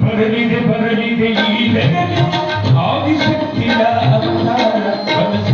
பரவிது பரவிது ஆதிசக்தி அவதார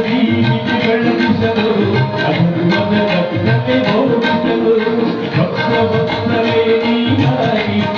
Thank you.